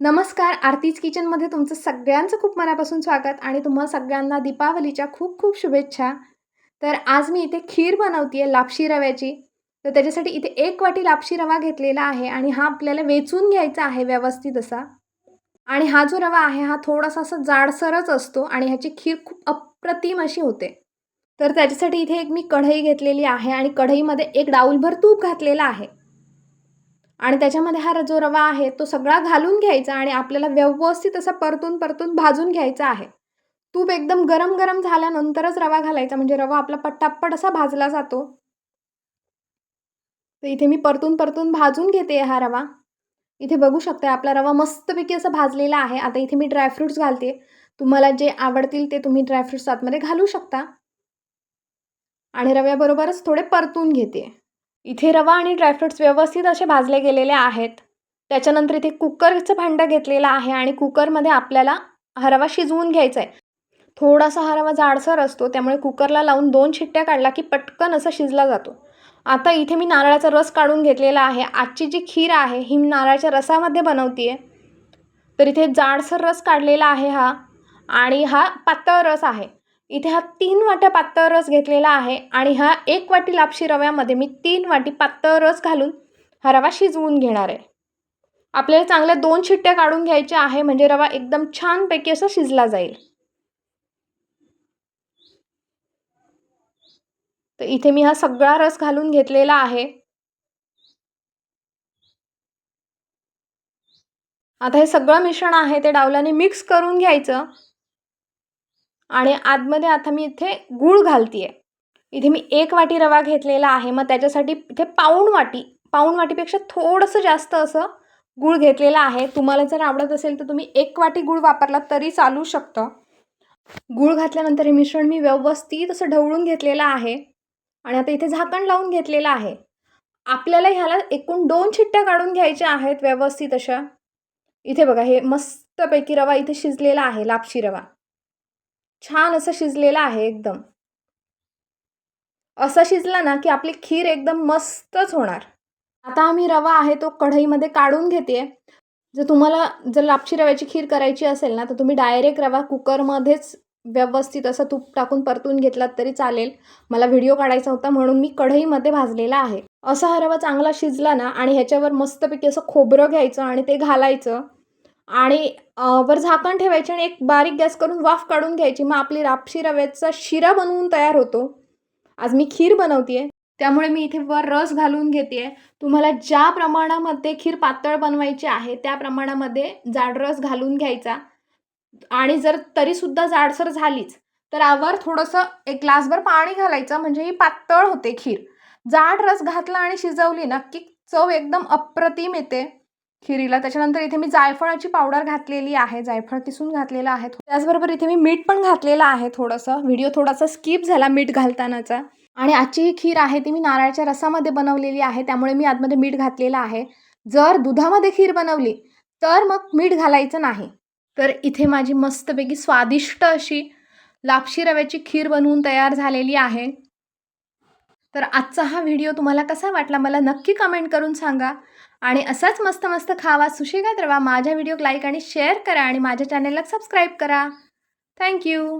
नमस्कार आरतीज किचनमध्ये तुमचं सगळ्यांचं खूप मनापासून स्वागत आणि तुम्हा सगळ्यांना दीपावलीच्या खूप खूप शुभेच्छा. तर आज मी इथे खीर बनवते आहे लापशी रव्याची. तर त्याच्यासाठी इथे एक वाटी लापशी रवा घेतलेला आहे आणि हा आपल्याला वेचून घ्यायचा आहे व्यवस्थित असा. आणि हा जो रवा आहे हा थोडासा असा जाडसरच असतो आणि ह्याची खीर खूप अप्रतिम अशी होते. तर त्याच्यासाठी इथे एक मी कढई घेतलेली आहे आणि कढईमध्ये एक डाऊलभर तूप घातलेला आहे. आणि त्याच्यामध्ये हा जो रवा आहे तो सगळा घालून घ्यायचा आणि आपल्याला व्यवस्थित असा परतून परतून भाजून घ्यायचा आहे. तूप एकदम गरम गरम झाल्यानंतरच रवा घालायचा. म्हणजे रवा आपला पट्टापट असा भाजला जातो. तर इथे मी परतून परतून भाजून घेते हा रवा. इथे बघू शकता आपला रवा मस्तपैकी असं भाजलेला आहे. आता इथे मी ड्रायफ्रूट्स घालते. तुम्हाला जे आवडतील ते तुम्ही ड्रायफ्रूट्स आतमध्ये घालू शकता. आणि रव्याबरोबरच थोडे परतून घेते. इथे रवा आणि ड्रायफ्रुट्स व्यवस्थित असे भाजले गेलेले आहेत. त्याच्यानंतर इथे कुकरचं भांडं घेतलेलं आहे आणि कुकरमध्ये आपल्याला हा रवा शिजवून घ्यायचा आहे थोडासा हा रवा जाडसर असतो त्यामुळे कुकरला लावून दोन शिट्ट्या काढला की पटकन असा शिजला जातो. आता इथे मी नारळाचा रस काढून घेतलेला आहे. आजची जी खीर आहे ही मी नारळाच्या रसामध्ये बनवते आहे तर इथे जाडसर रस काढलेला आहे हा आणि हा पातळ रस आहे. इथे हा तीन वाट्या पातळ रस घेतलेला आहे आणि हा एक वाटी लापशी रव्यामध्ये मी तीन वाटी पातळ रस घालून हा रवा शिजवून घेणार आहे. आपल्याला चांगल्या दोन शिट्ट्या काढून घ्यायच्या आहे म्हणजे रवा एकदम छानपैकी असा शिजला जाईल. तर इथे मी हा सगळा रस घालून घेतलेला आहे. आता हे सगळं मिश्रण आहे ते डावल्याने मिक्स करून घ्यायचं. आणि आतमध्ये आता मी इथे गूळ घालते आहे इथे मी एक वाटी रवा घेतलेला आहे. मग त्याच्यासाठी इथे पाऊण वाटी पाऊण वाटीपेक्षा थोडंसं जास्त असं गूळ घेतलेला आहे. तुम्हाला जर आवडत असेल तर तुम्ही एक वाटी गूळ वापरला तरी चालू शकतं. गूळ घातल्यानंतर हे मिश्रण मी व्यवस्थित असं ढवळून घेतलेलं आहे. आणि आता इथे झाकण लावून घेतलेलं आहे. आपल्याला ह्याला एकूण दोन शिट्ट्या काढून घ्यायच्या आहेत व्यवस्थित अशा. इथे बघा हे मस्तपैकी रवा इथे शिजलेला आहे लापशी रवा. छान असं शिजलेलं आहे एकदम. असं शिजला ना की आपली खीर एकदम मस्तच होणार. आता आम्ही रवा आहे तो कढईमध्ये काढून घेते जर तुम्हाला जर लापशी रव्याची खीर करायची असेल ना तर तुम्ही डायरेक्ट रवा कुकरमध्येच व्यवस्थित असं तूप टाकून परतून घेतलात तरी चालेल. मला व्हिडिओ काढायचा होता म्हणून मी कढईमध्ये भाजलेला आहे. असा हा रवा चांगला शिजला ना आणि ह्याच्यावर मस्तपैकी असं खोबरं घ्यायचं आणि ते घालायचं. आणि वर झाकण ठेवायचे आणि एक बारीक गॅस करून वाफ काढून घ्यायची. मग आपली रापशी रव्याचा शिरा बनवून तयार होतो. आज मी खीर बनवते आहे त्यामुळे मी इथे वर रस घालून घेते आहे तुम्हाला ज्या प्रमाणामध्ये खीर पातळ बनवायची आहे त्या प्रमाणामध्ये जाड रस घालून घ्यायचा. आणि जर तरीसुद्धा जाडसर झालीच तर आवर थोडंसं एक ग्लासभर पाणी घालायचं म्हणजे ही पातळ होते खीर. जाड रस घातला आणि शिजवली ना की चव एकदम अप्रतिम येते. खिरीला. त्याच्यानंतर इथे मी जायफळाची पावडर घातलेली आहे. जायफळ किसून घातलेलं आहे त्याचबरोबर इथे मी मीठ पण घातलेलं आहे थोडंसं. व्हिडिओ थोडासा स्किप झाला मीठ घालतानाचा. आणि आजची ही खीर आहे ती मी नारळाच्या रसामध्ये बनवलेली आहे. त्यामुळे मी आतमध्ये मीठ घातलेलं आहे. जर दुधामध्ये खीर बनवली तर मग मीठ घालायचं नाही. तर इथे माझी मस्तपैकी स्वादिष्ट अशी लापशी रव्याची खीर बनवून तयार झालेली आहे. तर आजचा हा व्हिडिओ तुम्हाला कसा वाटला मला नक्की कमेंट करून सांगा. आणि असाच मस्त मस्त खावा सुशेगात रवा माझ्या व्हिडिओ लाईक आणि शेअर करा आणि माझ्या चॅनेलला सबस्क्राईब करा. थँक्यू